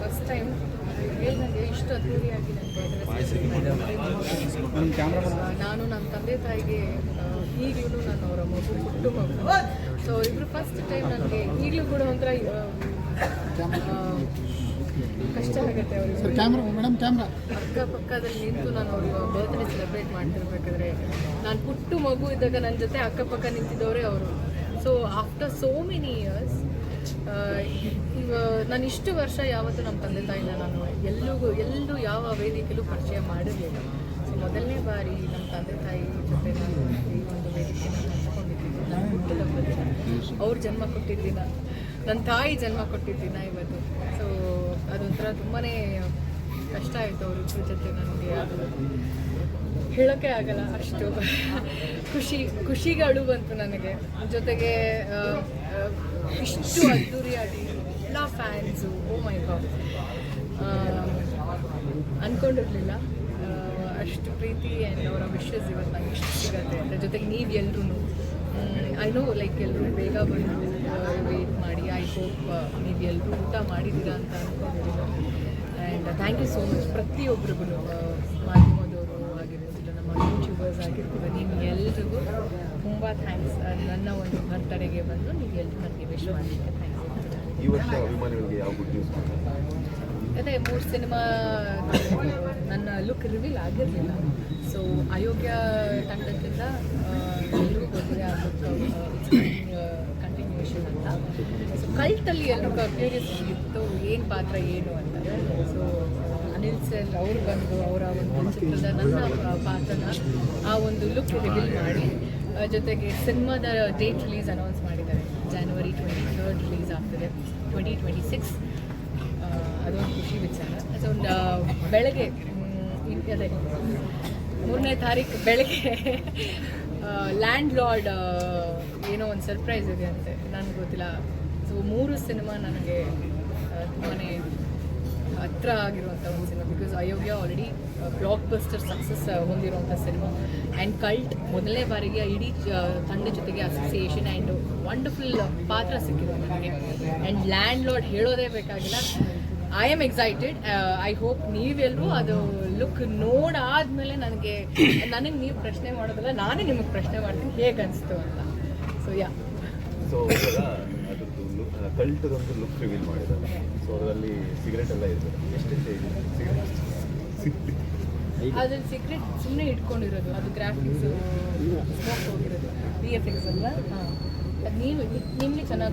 First time ನನಗೆ ಇಷ್ಟು ನನಗೆ ನಾನು ನನ್ನ ತಂದೆ ತಾಯಿಗೆ ಈಗಲೂ ನಾನು ಅವರ ಮಗು ಹುಟ್ಟು ಮಗು ಸೊ ಇಬ್ಬರು ಫಸ್ಟ್ ಟೈಮ್ ನನಗೆ ಈಗಲೂ ಕೂಡ ಒಂಥರ ಕಷ್ಟ ಆಗುತ್ತೆ ಅವ್ರಿಗೆ. Camera madam camera. ಅಕ್ಕಪಕ್ಕದಲ್ಲಿ ನಿಂತು ನಾನು ಅವ್ರಿಗೆ ಬರ್ತ್ಡೇ ಸೆಲೆಬ್ರೇಟ್ ಮಾಡ್ತಿರ್ಬೇಕಾದ್ರೆ ನಾನು ಪುಟ್ಟು ಮಗು ಇದ್ದಾಗ ನನ್ನ ಜೊತೆ ಅಕ್ಕಪಕ್ಕ ನಿಂತಿದ್ದವರೇ ಅವರು. So after so many years ಇವ ನಾನು ಇಷ್ಟು ವರ್ಷ ಯಾವತ್ತೂ ನಮ್ಮ ತಂದೆ ತಾಯಿನ ನಾನು ಎಲ್ಲಿಗೂ ಎಲ್ಲೂ ಯಾವ ವೇದಿಕೆಯಲ್ಲೂ ಪರಿಚಯ ಮಾಡಿರಲಿಲ್ಲ. ಸೊ ಮೊದಲನೇ ಬಾರಿ ನಮ್ಮ ತಂದೆ ತಾಯಿ ಜೊತೆ ನಾನು ಈ ಒಂದು ವೇದಿಕೆನ ಹಂಚ್ಕೊಂಡಿದ್ದೀನಿ ನಾನು ಹುಟ್ಟಿದ ಅವ್ರು ಜನ್ಮ ಕೊಟ್ಟಿದ್ದಿನ ನನ್ನ ತಾಯಿ ಜನ್ಮ ಕೊಟ್ಟಿದ್ದಿನ ಇವತ್ತು. ಸೊ ಅದೊಂಥರ ತುಂಬಾ ಕಷ್ಟ ಆಯಿತು ಅವರಿಬ್ಬರ ಜೊತೆ ನನಗೆ. ಅದು ಹೇಳೋಕ್ಕೆ ಆಗಲ್ಲ ಅಷ್ಟು. ಖುಷಿ ಖುಷಿಗಳು ಬಂತು ನನಗೆ. ಜೊತೆಗೆ ಇಷ್ಟು ಅದ್ದೂರಿಯಾಗಿ ಎಲ್ಲ ಫ್ಯಾನ್ಸು ಓ ಮೈ ಗಾಡ್ ಅಂದ್ಕೊಂಡಿರಲಿಲ್ಲ ಅಷ್ಟು ಪ್ರೀತಿ ಆ್ಯಂಡ್ ಅವರ ವಿಷಸ್ ಇವತ್ತು ನಂಗೆ ಇಷ್ಟು ಸಿಗತ್ತೆ. ಅದ್ರ ಜೊತೆಗೆ ನೀವು ಎಲ್ರೂ ಐ ನೋ ಲೈಕ್ ಎಲ್ಲರೂ ಬೇಗ ಬಂದು ವೆಯ್ಟ್ ಮಾಡಿ ಐ ಹೋಪ್ ನೀವು ಎಲ್ಲರೂ ಊಟ ಮಾಡಿದ್ದೀರಾ ಅಂತ ಅಂದ್ಕೊಂಡಿದ್ದೀನಿ and thank you so much ಪ್ರತಿಯೊಬ್ಬರಿಗೂ ಮಾಧ್ಯಮದವರು ಆಗಿರ್ಬೋದು ನಮ್ಮ ಯೂಟ್ಯೂಬರ್ಸ್ ಆಗಿರ್ಬೋದು ನೀವು ಎಲ್ರಿಗೂ ತುಂಬ ಥ್ಯಾಂಕ್ಸ್ ನನ್ನ ಒಂದು ಬರ್ತಡೆಗೆ ಬಂದು ನೀವು ಎಲ್ಲರೂ ನನಗೆ ವಿಶ್ ಮಾಡಲಿಕ್ಕೆ ಥ್ಯಾಂಕ್ಸ್ ಈ ವರ್ಷ ಅಭಿಮಾನಿಗಳಿಗೆ ಯಾವ ಗುಡ್ ನ್ಯೂಸ್ ಅದೇ ಮೂರು ಸಿನಿಮಾ ನನ್ನ ಲುಕ್ ರಿವೀಲ್ ಆಗಿರಲಿಲ್ಲ. ಸೊ ಅಯೋಗ್ಯ ತಂಡದಿಂದ ಎಲ್ಲರೂ ಗೊತ್ತಿದೆ ಆಗುತ್ತೆ. ಲುಕ್ ಸೊ ಕಲ್ಟಲ್ಲಿ ಎಲ್ಲರೂ ಕ್ಯೂರಿಯಸ್ ಇತ್ತು. ಏನು ಪಾತ್ರ, ಏನು ಅಂತ. ಸೊ ಅನಿಲ್ ಸರ್ ಅವ್ರು ಬಂದು ಅವರ ಒಂದು ಚಿತ್ರದ ನನ್ನ ಪಾತ್ರನ ಆ ಒಂದು ಲುಕ್ ರಿವೀಲ್ ಮಾಡಿ ಜೊತೆಗೆ ಸಿನಿಮಾದ ಡೇಟ್ ರಿಲೀಸ್ ಅನೌನ್ಸ್ ಮಾಡಿದ್ದಾರೆ. ಜಾನ್ವರಿ ಟ್ವೆಂಟಿ ಥರ್ಡ್ ರಿಲೀಸ್ ಆಗ್ತದೆ. ಟ್ವೆಂಟಿ ಟ್ವೆಂಟಿ ಸಿಕ್ಸ್ ಅದೊಂದು ಖುಷಿ ವಿಚಾರ. ಅದೊಂದು ಬೆಳಗ್ಗೆ ಅದೇ, ಮೂರನೇ ತಾರೀಕು ಬೆಳಗ್ಗೆ ಲ್ಯಾಂಡ್ ಲಾರ್ಡ್ ಏನೋ ಒಂದು ಸರ್ಪ್ರೈಸ್ ಇದೆ ಅಂತೆ. ನನಗೆ ಗೊತ್ತಿಲ್ಲ. ಸೊ ಮೂರು ಸಿನಿಮಾ ನನಗೆ ತುಂಬಾ ಹತ್ರ ಆಗಿರುವಂಥ ಒಂದು cinema because Ayogya already blockbuster success ಹೊಂದಿರುವಂಥ ಸಿನಿಮಾ ಆ್ಯಂಡ್ ಕಲ್ಟ್ ಮೊದಲನೇ ಬಾರಿಗೆ ಇಡೀ ತಂಡ ಜೊತೆಗೆ ಅಸೋಸಿಯೇಷನ್ ಆ್ಯಂಡ್ ವಂಡರ್ಫುಲ್ ಪಾತ್ರ ಸಿಕ್ಕಿದೆ ನನಗೆ. ಆ್ಯಂಡ್ ಲ್ಯಾಂಡ್ ಲಾರ್ಡ್ ಹೇಳೋದೇ ಬೇಕಾಗಿಲ್ಲ. I am excited I hope ನೀವೆಲ್ಲರೂ ಅದು ಲುಕ್ ನೋಡಾದ್ಮೇಲೆ ನನಗೆ ನನಗೆ ನೀವು ಪ್ರಶ್ನೆ ಮಾಡೋದಲ್ಲ ನಾನೇ ನಿಮಗೆ ಪ್ರಶ್ನೆ ಮಾಡ್ತೀನಿ ಹೇಗೆ ಅನಿಸ್ತು ಅಂತ. ಸೊ ಯಾ ಸೊ ಕಲ್ಟದೊಂದು ಲುಕ್ ರಿವೀಲ್ ಮಾಡಿದ್ದಾರೆ. ಸೊ ಅದರಲ್ಲಿ ಸಿಗರೆಟ್ ಎಲ್ಲ ಇದೆ. ಎಷ್ಟೆಷ್ಟೇ ಇದೆ? ಸಿಗರೆಟ್ ಅದ್ರಲ್ಲಿ ಸುಮ್ಮನೆ ಇಟ್ಕೊಂಡಿರೋದು. ಅದು ಗ್ರಾಫಿಕ್ಸ್ ಸ್ಮೋಕ್ ಹೋಗಿರೋದು. ವಿ ಎಫ್ ಎಕ್ಸ್ ಅಲ್ವಾ? ಅದು ನೀವು ನಿಮಗೆ ಚೆನ್ನಾಗಿ